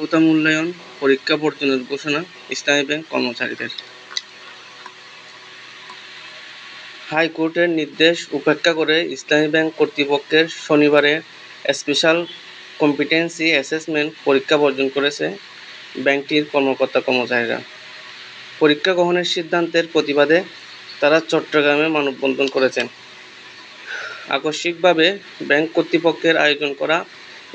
দক্ষতা মূল্যায়ন, পরীক্ষা বর্জনের ঘোষণা ইসলামী ব্যাংক কর্মচারীদের। হাইকোর্টের নির্দেশ উপেক্ষা করে ইসলামী ব্যাংক কর্তৃপক্ষের শনিবারে স্পেশাল কম্পিটেন্সি অ্যাসেসমেন্ট পরীক্ষা বর্জন করেছে ব্যাংকটির কর্মকর্তা কর্মচারীরা। পরীক্ষা গ্রহণের সিদ্ধান্তের প্রতিবাদে তারা চট্টগ্রামে মানববন্ধন করেছেন। আকস্মিকভাবে ব্যাংক কর্তৃপক্ষের আয়োজন করা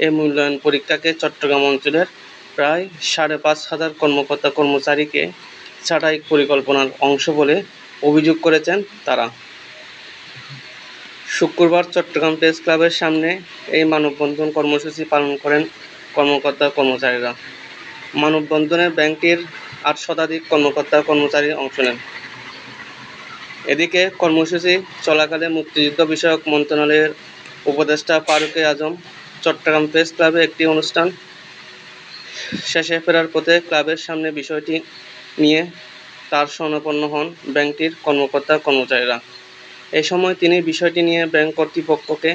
এই মূল্যায়ন পরীক্ষাকে চট্টগ্রাম অঞ্চলের প্রায় সাড়ে পাঁচ হাজার কর্মকর্তা কর্মচারীকে ছাঁটাই পরিকল্পনার অংশ বলে অভিযোগ করেছেন তারা। শুক্রবার চট্টগ্রাম প্রেস ক্লাবের সামনে এই মানববন্ধন কর্মসূচি পালন করেন কর্মকর্তা কর্মচারীরা। মানববন্ধনে ব্যাংকটির আট শতাধিক কর্মকর্তা কর্মচারী অংশ নেন। এদিকে কর্মসূচি চলাকালে মুক্তিযুদ্ধ বিষয়ক মন্ত্রণালয়ের উপদেষ্টা ফারুকে আজম চট্টগ্রাম প্রেস ক্লাবে একটি অনুষ্ঠান শেষে ফেরার পথে ক্লাবের সামনে বিষয়টি নিয়ে তার শরণাপন্ন হন ব্যাংকটির কর্মকর্তা কর্মচারীরা। এ সময় তিনি বিষয়টি নিয়ে ব্যাংক কর্তৃপক্ষকে,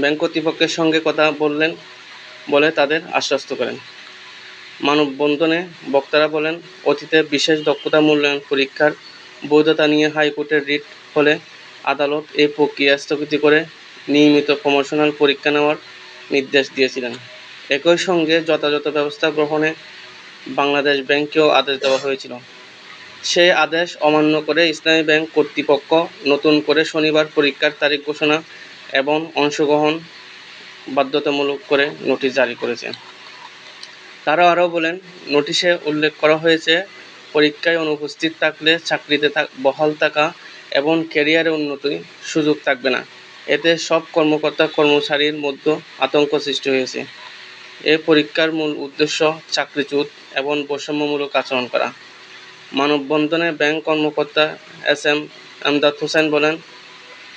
ব্যাংক কর্তৃপক্ষের সঙ্গে কথা বললেন বলে তাদের আশ্বস্ত করেন। মানববন্ধনে বক্তারা বলেন, অতীতে বিশেষ দক্ষতা মূল্যায়ন পরীক্ষার বৈধতা নিয়ে হাইকোর্টের রিট হলে আদালত এই প্রক্রিয়া স্থগিত করে নিয়মিত প্রমোশনাল পরীক্ষা নেওয়ার নির্দেশ দিয়েছিলেন। একই সঙ্গে যথাযথ ব্যবস্থা গ্রহণে বাংলাদেশ ব্যাংকেও আদেশ দেওয়া হয়েছিল। সেই আদেশ অমান্য করে ইসলামী ব্যাংক কর্তৃপক্ষ নতুন করে শনিবার পরীক্ষার তারিখ ঘোষণা এবং অংশগ্রহণ বাধ্যতামূলক করে নোটিশ জারি করেছে। তারা আরও বলেন, নোটিশে উল্লেখ করা হয়েছে, পরীক্ষায় অনুপস্থিত থাকলে চাকরিতে বহাল থাকা এবং ক্যারিয়ারে উন্নতির সুযোগ থাকবে না। এতে সব কর্মকর্তা কর্মচারীর মধ্যে আতঙ্ক সৃষ্টি হয়েছে। এ পরীক্ষার মূল উদ্দেশ্য চাকরিচ্যুত এবং বৈষম্যমূলক আচরণ করা। মানববন্ধনে ব্যাংক কর্মকর্তা এস এম আমদাদ হোসেন বলেন,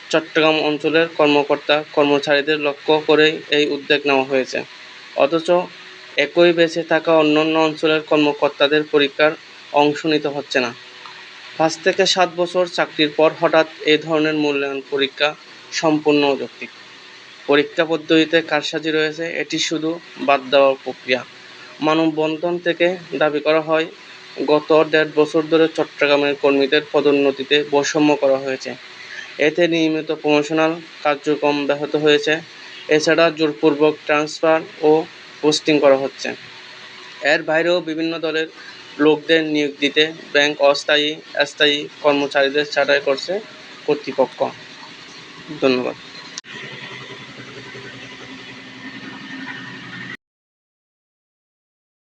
চট্টগ্রাম অঞ্চলের কর্মকর্তা কর্মচারীদের লক্ষ্য করেই এই উদ্যোগ নেওয়া হয়েছে। অথচ একই বেঁচে থাকা অন্যান্য অঞ্চলের কর্মকর্তাদের পরীক্ষার অংশ নিতে হচ্ছে না। পাঁচ থেকে সাত বছর চাকরির পর হঠাৎ এ ধরনের মূল্যায়ন পরীক্ষা সম্পূর্ণ অযৌক্তিক। পরীক্ষা পদ্ধতিতে কারসাজি রয়েছে, এটি শুধু বাদ দেওয়ার প্রক্রিয়া। মানববন্ধন থেকে দাবি করা হয়, গত দেড় বছর ধরে চট্টগ্রামের কর্মীদের পদোন্নতিতে বৈষম্য করা হয়েছে। এতে নিয়মিত প্রমোশনাল কার্যক্রম ব্যাহত হয়েছে। এছাড়া জোরপূর্বক ট্রান্সফার ও পোস্টিং করা হচ্ছে। এর বাইরেও বিভিন্ন দলের লোকদের নিয়োগ দিতে ব্যাংক অস্থায়ী, স্থায়ী কর্মচারীদের ছাঁটাই করছে কর্তৃপক্ষ। ধন্যবাদ।